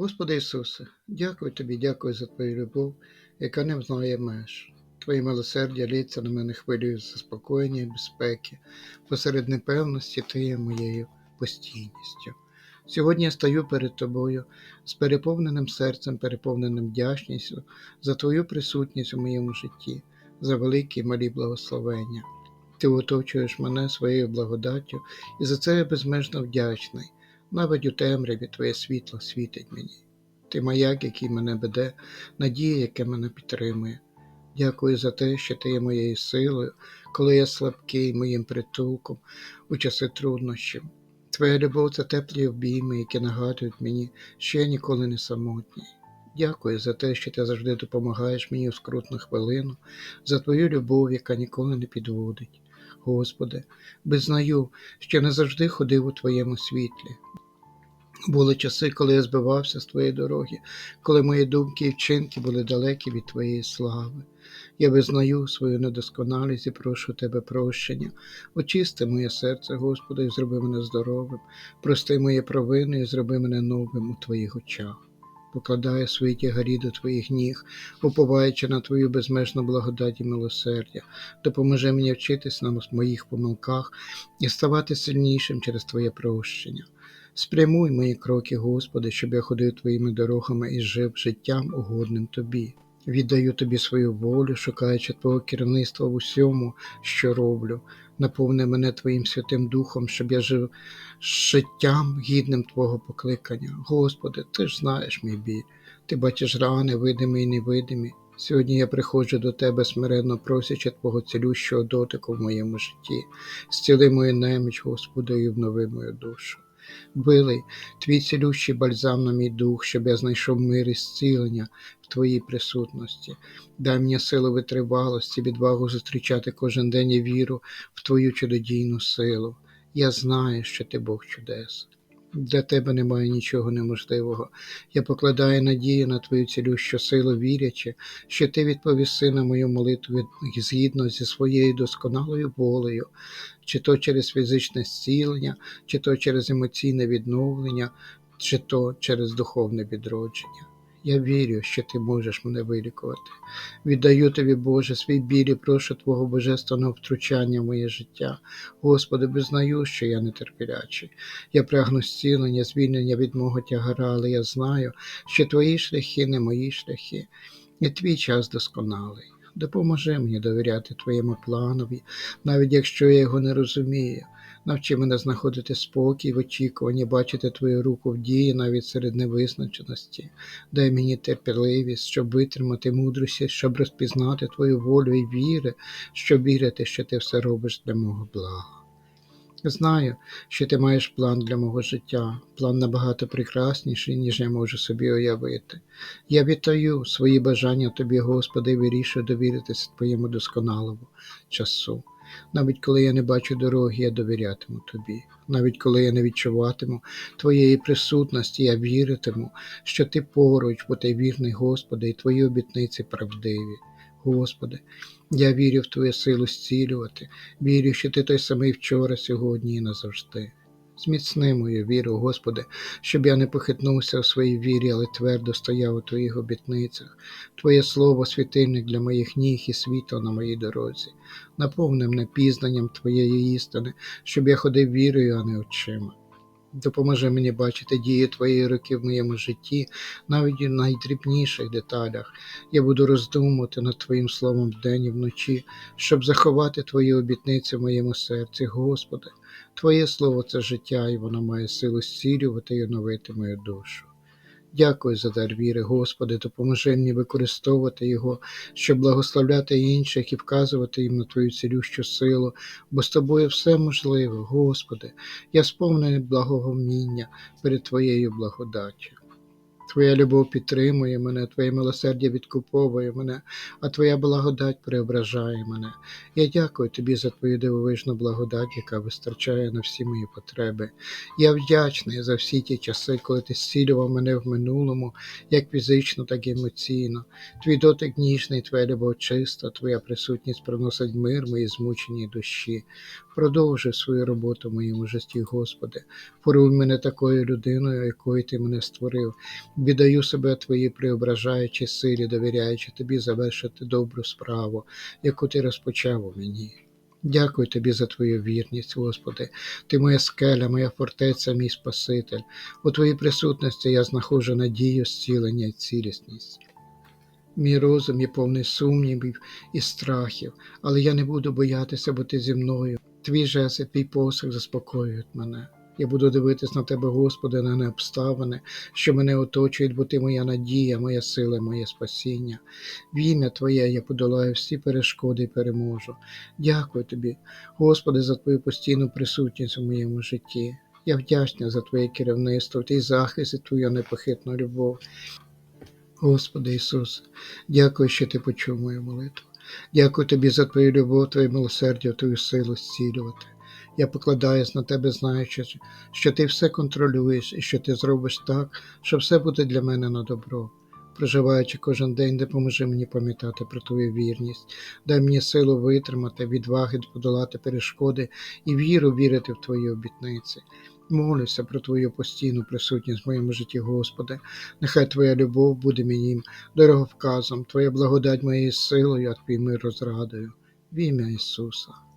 Господи Ісусе, дякую Тобі, дякую за Твою любов, яка не знає меж. Твоє милосердя лється на мене хвилею заспокоєння і безпеки, посеред непевності Ти є моєю постійністю. Сьогодні я стою перед Тобою з переповненим серцем, переповненим вдячністю за Твою присутність у моєму житті, за великі і малі благословення. Ти оточуєш мене своєю благодаттю, і за це я безмежно вдячний. Навіть у темряві Твоє світло світить мені. Ти маяк, який мене веде, надія, яка мене підтримує. Дякую за те, що ти є моєю силою, коли я слабкий, моїм притулком у часи труднощів. Твоя любов це теплі обійми, які нагадують мені, що я ніколи не самотній. Дякую за те, що ти завжди допомагаєш мені у скрутну хвилину, за твою любов, яка ніколи не підводить. Господи, визнаю, що не завжди ходив у Твоєму світлі. Були часи, коли я збивався з Твоєї дороги, коли мої думки і вчинки були далекі від Твоєї слави. Я визнаю свою недосконалість і прошу Тебе прощення. Очисти моє серце, Господи, і зроби мене здоровим, прости мої провини і зроби мене новим у Твоїх очах. Покладаю свої тягарі до Твоїх ніг, уповаючи на Твою безмежну благодать і милосердя, допоможи мені вчитись на моїх помилках і ставати сильнішим через Твоє прощення. Спрямуй мої кроки, Господи, щоб я ходив Твоїми дорогами і жив життям угодним Тобі. Віддаю Тобі свою волю, шукаючи Твого керівництва в усьому, що роблю. Наповни мене Твоїм Святим Духом, щоб я жив життям гідним Твого покликання. Господи, Ти ж знаєш мій біль, Ти бачиш рани, видимі і невидимі. Сьогодні я приходжу до Тебе смиренно просячи Твого цілющого дотику в моєму житті. Зціли мою неміч, Господи, і внови мою душу. Вилий твій цілющий бальзам на мій дух, щоб я знайшов мир і зцілення в Твоїй присутності. Дай мені силу витривалості, відвагу зустрічати кожен день і віру в Твою чудодійну силу. Я знаю, що ти Бог чудес. Для тебе немає нічого неможливого. Я покладаю надію на твою цілющу силу, вірячи, що ти відповіси на мою молитву згідно зі своєю досконалою волею, чи то через фізичне зцілення, чи то через емоційне відновлення, чи то через духовне відродження. Я вірю, що ти можеш мене вилікувати. Віддаю тобі, Боже, свій біль і прошу Твого божественного втручання в моє життя. Господи, визнаю, що я нетерпілячий. Я прагну зцілення, звільнення від мого тягара, але я знаю, що твої шляхи не мої шляхи, і твій час досконалий. Допоможи мені довіряти Твоєму планові, навіть якщо я його не розумію. Навчи мене знаходити спокій в очікуванні, бачити Твою руку в дії навіть серед невизначеності. Дай мені терпеливість, щоб витримати мудрості, щоб розпізнати Твою волю і віри, щоб вірити, що ти все робиш для мого блага. Знаю, що ти маєш план для мого життя, план набагато прекрасніший, ніж я можу собі уявити. Я вітаю свої бажання тобі, Господи, і вирішую довіритися Твоєму досконалому часу. Навіть коли я не бачу дороги, я довірятиму тобі. Навіть коли я не відчуватиму Твоєї присутності, я віритиму, що ти поруч, бо ти вірний, Господи, і Твої обітниці правдиві. Господи, я вірю в Твою силу зцілювати, вірю, що Ти той самий вчора, сьогодні і назавжди. Зміцни мою віру, Господи, щоб я не похитнувся у своїй вірі, але твердо стояв у Твоїх обітницях. Твоє слово світильник для моїх ніг і світло на моїй дорозі. Наповни мене пізнанням Твоєї істини, щоб я ходив вірою, а не очима. Допоможи мені бачити дії Твоєї руки в моєму житті, навіть у найдрібніших деталях. Я буду роздумувати над Твоїм словом вдень і вночі, щоб заховати Твої обітниці в моєму серці, Господи. Твоє слово це життя, і воно має силу зцілювати і оновити мою душу. Дякую за дар віри, Господи, допоможи мені використовувати його, щоб благословляти інших і вказувати їм на Твою цілющу силу, бо з тобою все можливо, Господи, я сповнений благовоміння перед Твоєю благодаттю. Твоя любов підтримує мене, Твоє милосердя відкуповує мене, а Твоя благодать преображає мене. Я дякую Тобі за Твою дивовижну благодать, яка вистачає на всі мої потреби. Я вдячний за всі ті часи, коли ти зцілював мене в минулому, як фізично, так і емоційно. Твій дотик ніжний, Твоя любов чиста, Твоя присутність приносить мир моїй змученій душі. Продовжуй свою роботу в моєму житті, Господи. Поруй мене такою людиною, якою Ти мене створив. Віддаю себе Твоїй преображаючій силі, довіряючи Тобі завершити добру справу, яку Ти розпочав у мені. Дякую Тобі за Твою вірність, Господи. Ти моя скеля, моя фортеця, мій Спаситель. У Твоїй присутності я знаходжу надію, зцілення і цілісність. Мій розум є повний сумнівів і страхів, але я не буду боятися, бо ти зі мною. Твій жест і твій посох заспокоюють мене. Я буду дивитись на тебе, Господи, на не обставини, що мене оточують, бо ти моя надія, моя сила, моє спасіння. В Твоє я подолаю всі перешкоди і переможу. Дякую тобі, Господи, за Твою постійну присутність у моєму житті. Я вдячна за Твоє керівництво, Твій захист і Твою непохитну любов. Господи Ісус, дякую, що Ти почув мою молитву. Дякую Тобі за Твою любов, Твоє милосердя, Твою силу зцілювати. Я покладаюсь на Тебе, знаючи, що Ти все контролюєш і що Ти зробиш так, що все буде для мене на добро. Проживаючи кожен день, допоможи мені пам'ятати про Твою вірність, дай мені силу витримати, відваги подолати перешкоди і віру вірити в Твої обітниці. Молюся про Твою постійну присутність в моєму житті, Господи. Нехай Твоя любов буде мені дороговказом, Твоя благодать моєю силою, а Твій мир розрадою. В ім'я Ісуса.